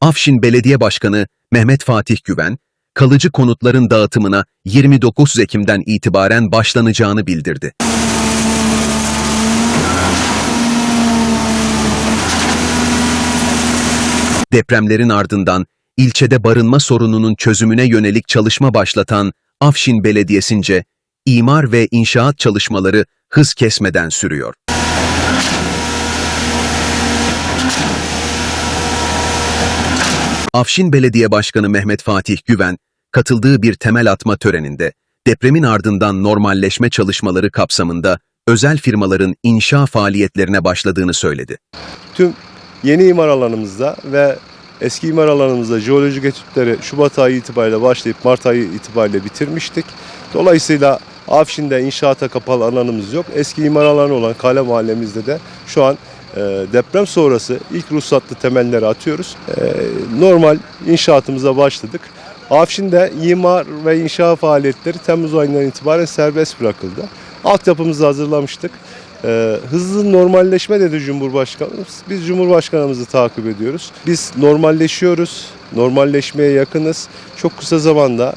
Afşin Belediye Başkanı Mehmet Fatih Güven, kalıcı konutların dağıtımına 29 Ekim'den itibaren başlanacağını bildirdi. Depremlerin ardından ilçede barınma sorununun çözümüne yönelik çalışma başlatan Afşin Belediyesi'nce imar ve inşaat çalışmaları hız kesmeden sürüyor. Afşin Belediye Başkanı Mehmet Fatih Güven, katıldığı bir temel atma töreninde depremin ardından normalleşme çalışmaları kapsamında özel firmaların inşa faaliyetlerine başladığını söyledi. tüm yeni imar alanımızda ve eski imar alanımızda jeolojik etütleri Şubat ayı itibariyle başlayıp Mart ayı itibariyle bitirmiştik. Dolayısıyla Afşin'de inşaata kapalı alanımız yok. Eski imar alanı olan Kale Mahallemizde de şu an deprem sonrası ilk ruhsatlı temelleri atıyoruz. E, normal inşaatımıza başladık. Afşin'de imar ve inşa faaliyetleri Temmuz ayından itibaren serbest bırakıldı. Altyapımızı hazırlamıştık. Ee, hızlı normalleşme dedi Cumhurbaşkanımız. Biz Cumhurbaşkanımızı takip ediyoruz. Biz normalleşiyoruz, normalleşmeye yakınız. Çok kısa zamanda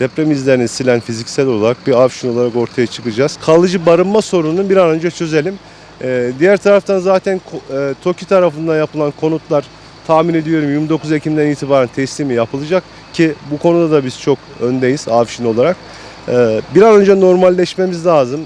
deprem izlerini silen fiziksel olarak bir avşin olarak ortaya çıkacağız. Kalıcı barınma sorununu bir an önce çözelim. Ee, diğer taraftan zaten e, TOKİ tarafından yapılan konutlar tahmin ediyorum 29 Ekim'den itibaren teslimi yapılacak ki bu konuda da biz çok öndeyiz avşin olarak. Ee, bir an önce normalleşmemiz lazım.